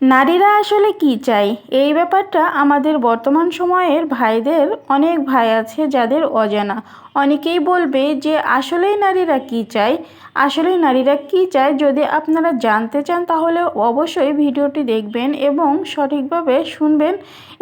নারীরা আসলে কি চায়? এই ব্যাপারটা আমাদের বর্তমান সময়ের ভাইদের অনেক ভাই আছে যাদের অজানা। অনেকেই বলবে যে, আসলেই নারীরা কি চায়? আসলেই নারীরা কি চায় যদি আপনারা জানতে চান, তাহলে অবশ্যই ভিডিওটি দেখবেন এবং সঠিকভাবে শুনবেন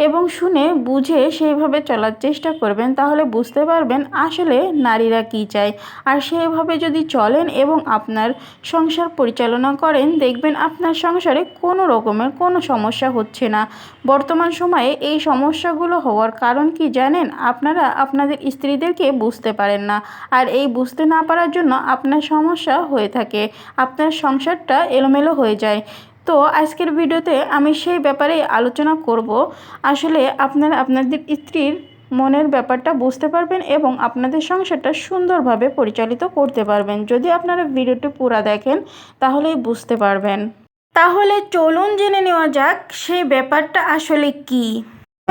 এবং শুনে বুঝে সেইভাবে চলার চেষ্টা করবেন। তাহলে বুঝতে পারবেন আসলে নারীরা কি চায়। আর সেইভাবে যদি চলেন এবং আপনার সংসার পরিচালনা করেন, দেখবেন আপনার সংসারে কোনো রকমের কোনো সমস্যা হচ্ছে না। বর্তমান সময়ে এই সমস্যাগুলো হওয়ার কারণ কি জানেন? আপনারা আপনাদের স্ত্রীদেরকে বুঝতে পারেন না। আর এই বুঝতে না পারার জন্য আপনার সমস্যা হয়ে থাকে। আপনার সংসারটা এলোমেলো হয়ে যায়। তো আজকের ভিডিওতে আমি সেই ব্যাপারে আলোচনা করব। আসলে আপনারা আপনাদের স্ত্রীর মনের ব্যাপারটা বুঝতে পারবেন এবং আপনাদের সংসারটা সুন্দরভাবে পরিচালিত করতে পারবেন। যদি আপনারা ভিডিওটি পুরা দেখেন, তাহলেই বুঝতে পারবেন। তাহলে চলুন জেনে নেওয়া যাক সেই ব্যাপারটা আসলে কি।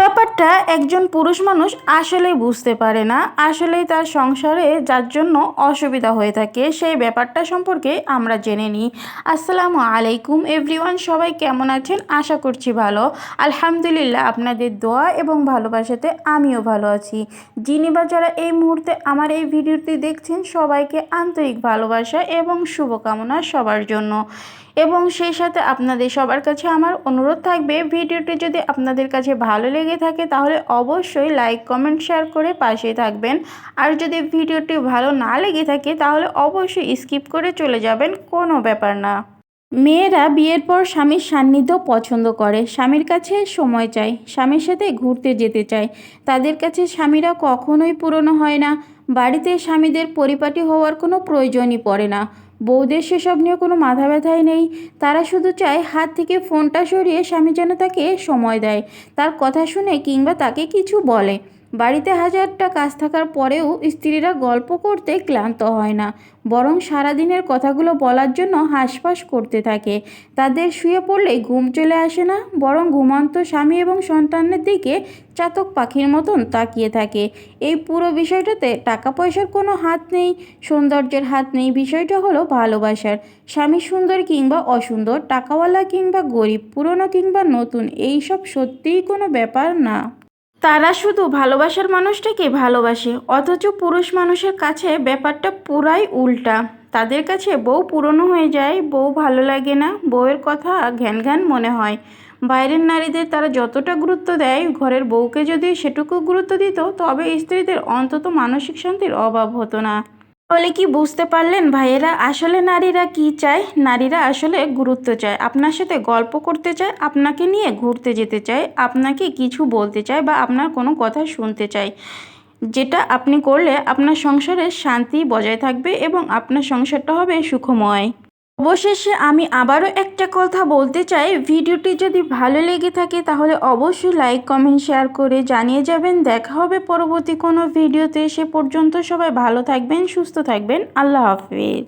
ব্যাপারটা একজন পুরুষ মানুষ আসলেই বুঝতে পারে না, আসলেই তার সংসারে যার জন্য অসুবিধা হয়ে থাকে, সেই ব্যাপারটা সম্পর্কে আমরা জেনে নিই। আসসালামু আলাইকুম এভরিওয়ান, সবাই কেমন আছেন? আশা করছি ভালো। আলহামদুলিল্লাহ আপনাদের দোয়া এবং ভালোবাসাতে আমিও ভালো আছি। যিনি বা যারা এই মুহূর্তে আমার এই ভিডিওটি দেখছেন, সবাইকে আন্তরিক ভালোবাসা এবং শুভকামনা সবার জন্য। এবং সেই সাথে আপনাদের সবার কাছে আমার অনুরোধ থাকবে, ভিডিওটি যদি আপনাদের কাছে ভালো লেগে থাকে তাহলে অবশ্যই লাইক কমেন্ট শেয়ার করে পাশে থাকবেন। আর যদি ভিডিওটি ভালো না লেগে থাকে তাহলে অবশ্যই স্কিপ করে চলে যাবেন, কোনো ব্যাপার না। মেয়েরা বিয়ের পর স্বামীর সান্নিধ্য পছন্দ করে, স্বামীর কাছে সময় চায়, স্বামীর সাথে ঘুরতে যেতে চায়। তাদের কাছে স্বামীরা কখনোই পুরনো হয় না, বাড়িতে স্বামীদের পরিপাটি হওয়ার কোনো প্রয়োজনই পড়ে না। বউদের সেসব নিয়ে কোনো মাথা ব্যথাই নেই। তারা শুধু চায় হাত থেকে ফোনটা সরিয়ে স্বামী যেন তাকে সময় দেয়। তার কথা শুনে কিংবা তাকে কিছু বলে। বাড়িতে হাজারটা কাজ থাকার পরেও স্ত্রীরা গল্প করতে ক্লান্ত হয় না। বরং সারাদিনের কথাগুলো বলার জন্য হাঁসফাঁস করতে থাকে। তাদের শুয়ে পড়লে ঘুম চলে আসে না। বরং ঘুমন্ত স্বামী এবং সন্তানের দিকে চাতক পাখির মতন তাকিয়ে থাকে। এই পুরো বিষয়টাতে টাকা পয়সার কোনো হাত নেই, সৌন্দর্যের হাত নেই, বিষয়টা হলো ভালোবাসার। স্বামী সুন্দর কিংবা অসুন্দর, টাকাওয়ালা কিংবা গরিব, পুরনো কিংবা নতুন এই সব সত্যিই কোনো ব্যাপার না। তারা শুধু ভালোবাসার মানুষটাকে ভালোবাসে, অথচ পুরুষ মানুষের কাছে ব্যাপারটা পুরাই উল্টা। তাদের কাছে বউ পুরনো হয়ে যায়, বউ ভালো লাগে না, বউয়ের কথা ঘ্যান ঘ্যান মনে হয়। বাইরের নারীদের তারা যতটা গুরুত্ব দেয়, ঘরের বউকে যদি সেটুকু গুরুত্ব দিত, তবে স্ত্রীদের অন্তত মানসিক শান্তির অভাব হতো না। তাহলে কি বুঝতে পারলেন ভাইয়েরা, আসলে নারীরা কি চায়? নারীরা আসলে গুরুত্ব চায়। আপনার সাথে গল্প করতে চায়, আপনাকে নিয়ে ঘুরতে যেতে চায়, আপনাকে কিছু বলতে চায় বা আপনার কোনো কথা শুনতে চায়। যেটা আপনি করলে আপনার সংসারে শান্তি বজায় থাকবে এবং আপনার সংসারটা হবে সুখময়। অবশেষে আমি আবারও একটা কথা বলতে চাই। ভিডিওটি যদি ভালো লেগে থাকে তাহলে অবশ্যই লাইক, কমেন্ট, শেয়ার করে জানিয়ে যাবেন। দেখা হবে পরবর্তী কোনো ভিডিওতে। সে পর্যন্ত সবাই ভালো থাকবেন, সুস্থ থাকবেন। আল্লাহ হাফিজ।